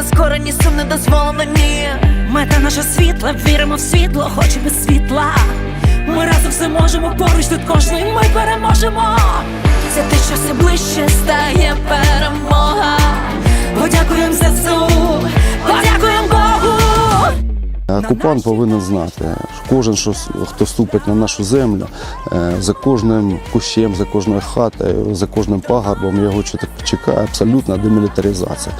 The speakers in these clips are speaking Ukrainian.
не скорені, сум не дозволено ні. Мета наша світла, віримо в світло, хоч і без світла. Ми разом все можемо, поруч тут кожний ми переможемо. Це те, що все ближче стає перемога. Подякуємо ЗСУ, подякуємо Богу. Окупант повинен знати, що кожен, що, хто ступить на нашу землю, е, за кожним кущем, за кожною хатою, за кожним пагорбом його чекає абсолютна демілітаризація.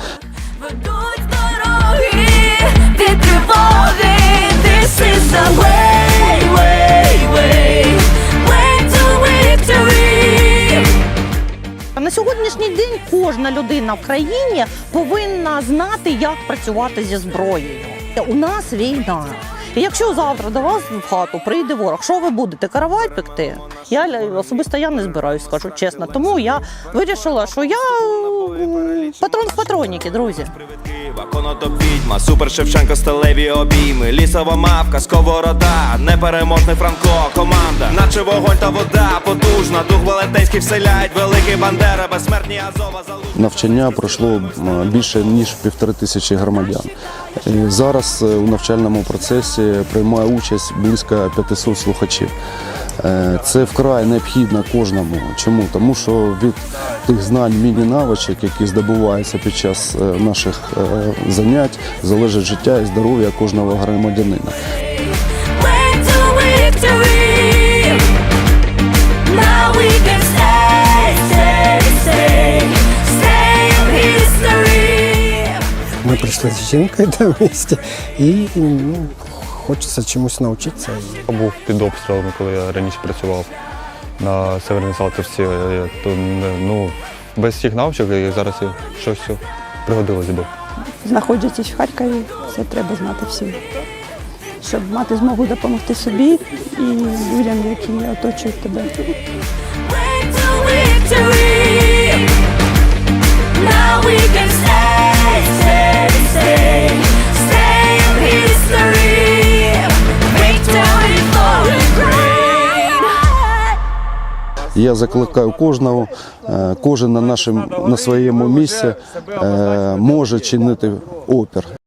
На сьогоднішній день кожна людина в країні повинна знати, як працювати зі зброєю. У нас війна. І якщо завтра до вас в хату прийде ворог, що ви будете каравай пекти? Я ля- особисто я не збираюсь, скажу чесно. Тому я вирішила, що я патрон з патроніки, друзі. Києва, конотоп супер Шевченко, сталеві обійми, лісова мавка, сковорода, непереможний Франко, команда, наче вогонь та вода, потужна, дух велетенський вселяють, великий бандера, безсмертні Азова залужні. Навчання пройшло більше ніж півтори тисячі громадян. Зараз е, у навчальному процесі приймає участь близько 500 слухачів. Е, Це вкрай необхідно кожному. Чому? Тому що від тих знань, міні-навичок, які здобуваються під час е, наших занять, залежить життя і здоров'я кожного громадянина. Прийшли з жінкою до місті і ну, хочеться чомусь навчитися. Я був під обстрілами, коли я раніше працював на Северній Салтівці. То, ну, без цих навичок і зараз щось пригодилось би. знаходячись в Харкові, це треба знати всім, щоб мати змогу допомогти собі і людям, які оточують тебе. Я закликаю кожного, е, кожен на нашому на своєму місці е, може чинити опір.